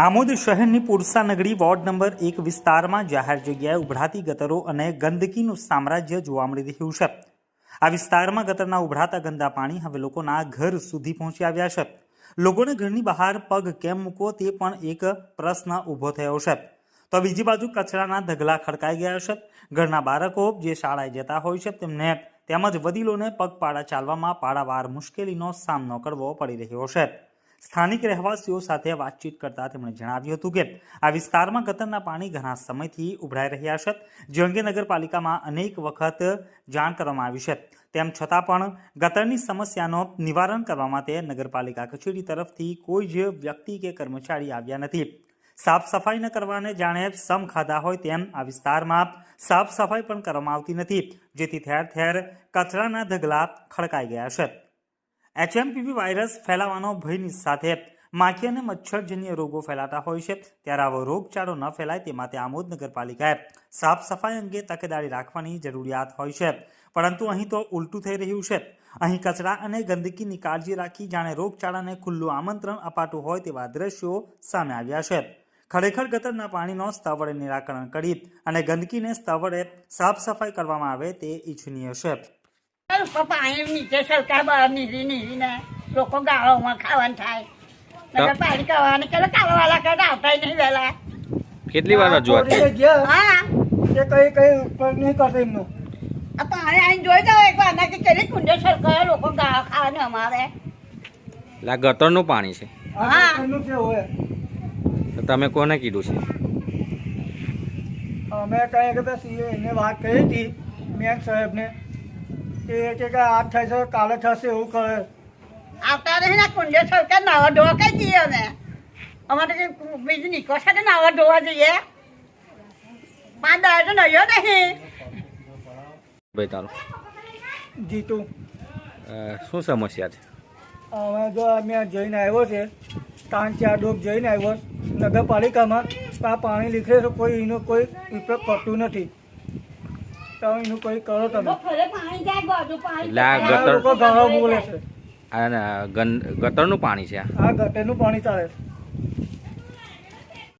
આમોદ શહેરની પુરસા નગરી ward number એક વિસ્તારમાં જાહેર જગ્યાએ ઉભરાતી ગટરો અને ગંદકીનું સામ્રાજ્ય જોવા મળી રહ્યું છે. આ વિસ્તારમાં ગટરના ઉભરાતા ગંદા પાણી હવે લોકોના ઘર સુધી પહોંચી આવ્યા છે. લોકોને ઘરની બહાર પગ કેમ મૂકવો તે પણ એક પ્રશ્ન ઊભો થયો છે. તો બીજી બાજુ કચરાના ઢગલા ખડકાઈ ગયા છે. ઘરના બાળકો જે શાળાએ જતા હોય છે તેમને તેમજ વડીલોને પગપાળા ચાલવામાં પાડાવાર મુશ્કેલીનો સામનો કરવો પડી રહ્યો છે. સ્થાનિક રહેવાસીઓ સાથે વાતચીત કરતા તેમણે જણાવ્યું હતું કે આ વિસ્તારમાં ગતરના પાણી ઘણા સમયથી ઉભરાઈ રહ્યા છે. જે અંગે નગરપાલિકામાં અનેક વખત જાણ કરવામાં આવી છે. તેમ છતાં પણ ગતરની સમસ્યાનો નિવારણ કરવા માટે નગરપાલિકા કચેરી તરફથી કોઈ જ વ્યક્તિ કે કર્મચારી આવ્યા નથી. સાફ સફાઈ ન કરવાને જાણે સમ ખાધા હોય તેમ આ વિસ્તારમાં સાફ સફાઈ પણ કરવામાં આવતી નથી. જેથી ઠેર ઠેર કચરાના ઢગલા ખડકાઈ ગયા છે. એચએમપીવી વાયરસ ફેલાવાનો ભયની સાથે માખી અને મચ્છરજન્ય રોગો ફેલાતા હોય છે. ત્યારે આવો રોગચાળો ન ફેલાય તે માટે આમોદ નગરપાલિકાએ સાફ સફાઈ અંગે તકેદારી રાખવાની જરૂરિયાત હોય છે. પરંતુ અહીં તો ઉલટું થઈ રહ્યું છે. અહીં કચરા અને ગંદકીની કાળજી રાખી જાણે રોગચાળાને ખુલ્લું આમંત્રણ અપાતું હોય તેવા દ્રશ્યો સામે આવ્યા છે. ખરેખર ગતરના પાણીનો સ્થળે નિરાકરણ કરી અને ગંદકીને સ્થળે સાફ સફાઈ કરવામાં આવે તે ઈચ્છનીય છે. ઉપર પાણી નીચે સરકાર બહાર નીરી નીરીને લોકો ગાળોમાં ખાવાનું થાય. નગરપાલિકા વાળાને કે કાળવાલા કરે આવતા નહીં વહેલા. કેટલી વાર રજૂઆત ચોરી કરી? થઈ ગયા હા. એ કઈ કઈ ઉપર નહીં કરતા એમનું. આ પાણી આવીને જોઈ જાવ એક વાર કે કેટલી કુંડે સરકાર લોકો ગાળો ખાવાનું અમારે. એટલે આ ગટરનું પાણી છે. હા. તો તમે કોને કીધું છે? અમે કઈ એને વાત કરી હતી મેં સાહેબને. કે એ કે કે આ થશે કાલે થશે એવું કરે આવતા નહીં ને કુંડે સરકાર નાવા ધોવા કઈ જઈએ અમે? અમારે બીજું નીકો છે ને નાવા ધોવા જઈએ. પાંચ તો નયો નહીં ભાઈ તારો. જીતું. શું સમસ્યા છે? અમે જો અમે જઈને આવ્યો છે ત્રણ ચાર ડોક જઈને આવ્યો નગરપાલિકામાં આ પાણી લીધે તો કોઈ એનો કોઈ ઉપયોગ કરતું નથી. તો એનું કોઈ કરો તમે. પાણી જાય એટલે આ ગટર ગટરનું પાણી છે આ. આ ગટરનું પાણી ચાલે છે.